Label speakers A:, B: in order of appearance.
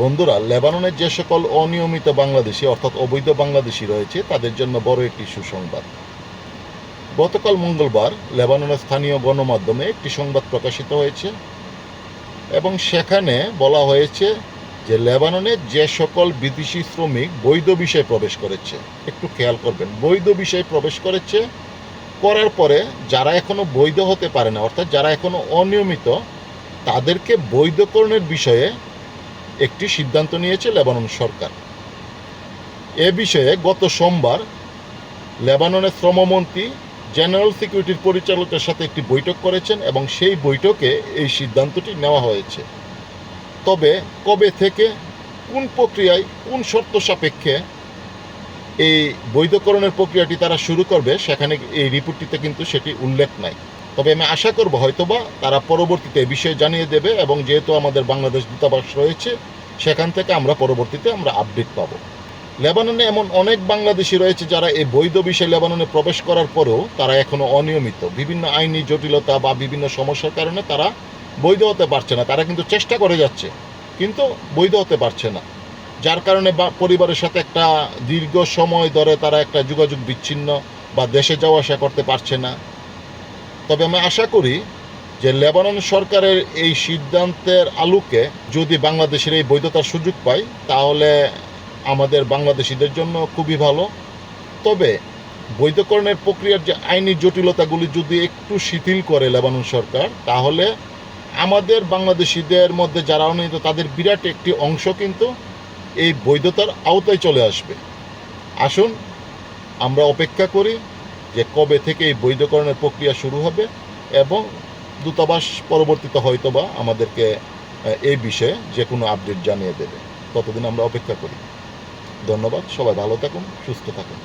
A: বন্ধুরা, লেবাননের যে সকল অনিয়মিত বাংলাদেশি অর্থাৎ অবৈধ বাংলাদেশি রয়েছে, তাদের জন্য বড় একটি সুসংবাদ। গতকাল মঙ্গলবার লেবাননের স্থানীয় গণমাধ্যমে একটি সংবাদ প্রকাশিত হয়েছে এবং সেখানে বলা হয়েছে যে লেবাননে যে সকল বিদেশি শ্রমিক বৈধ বিষয়ে প্রবেশ করেছে, একটু খেয়াল করবেন, বৈধ বিষয়ে প্রবেশ করেছে করার পরে যারা এখনও বৈধ হতে পারে না, অর্থাৎ যারা এখনও অনিয়মিত, তাদেরকে বৈধকরণের বিষয়ে একটি সিদ্ধান্ত নিয়েছে লেবানন সরকার। এ বিষয়ে গত সোমবার লেবাননের শ্রমমন্ত্রী জেনারেল সিকিউরিটির পরিচালকের সাথে একটি বৈঠক করেছেন এবং সেই বৈঠকে এই সিদ্ধান্তটি নেওয়া হয়েছে। তবে কবে থেকে, কোন প্রক্রিয়ায়, কোন শর্ত সাপেক্ষে এই বৈধকরণের প্রক্রিয়াটি তারা শুরু করবে, সেখানে এই রিপোর্টটিতে কিন্তু সেটি উল্লেখ নাই। তবে আমি আশা করব হয়তোবা তারা পরবর্তীতে বিষয়ে জানিয়ে দেবে এবং যেহেতু আমাদের বাংলাদেশ দূতাবাস রয়েছে, সেখান থেকে আমরা পরবর্তীতে আমরা আপডেট পাবো। লেবাননে এমন অনেক বাংলাদেশি রয়েছে যারা এই বৈধ বিষয়ে লেবাননে প্রবেশ করার পরেও তারা এখনও অনিয়মিত। বিভিন্ন আইনি জটিলতা বা বিভিন্ন সমস্যার কারণে তারা বৈধ হতে পারছে না। তারা কিন্তু চেষ্টা করে যাচ্ছে, কিন্তু বৈধ হতে পারছে না। যার কারণে বা পরিবারের সাথে একটা দীর্ঘ সময় ধরে তারা একটা যোগাযোগ বিচ্ছিন্ন বা দেশে যাওয়া আসা করতে পারছে না। তবে আমি আশা করি যে লেবানন সরকারের এই সিদ্ধান্তের আলোকে যদি বাংলাদেশের এই বৈধতার সুযোগ পায় তাহলে আমাদের বাংলাদেশিদের জন্য খুবই ভালো। তবে বৈধকরণের প্রক্রিয়ার যে আইনি জটিলতাগুলি যদি একটু শিথিল করে লেবানন সরকার, তাহলে আমাদের বাংলাদেশিদের মধ্যে যারা অনিয়মিত তাদের বিরাট একটি অংশ কিন্তু এই বৈধতার আওতায় চলে আসবে। আসুন, আমরা অপেক্ষা করি। যে কবে থেকে এই বৈধকরণের প্রক্রিয়া শুরু হবে এবং দূতাবাস পরবর্তীতে হয়তোবা আমাদেরকে এই বিষয়ে যে কোনো আপডেট জানিয়ে দেবে। ততদিন আমরা অপেক্ষা করি। ধন্যবাদ, সবাই ভালো থাকুন, সুস্থ থাকুন।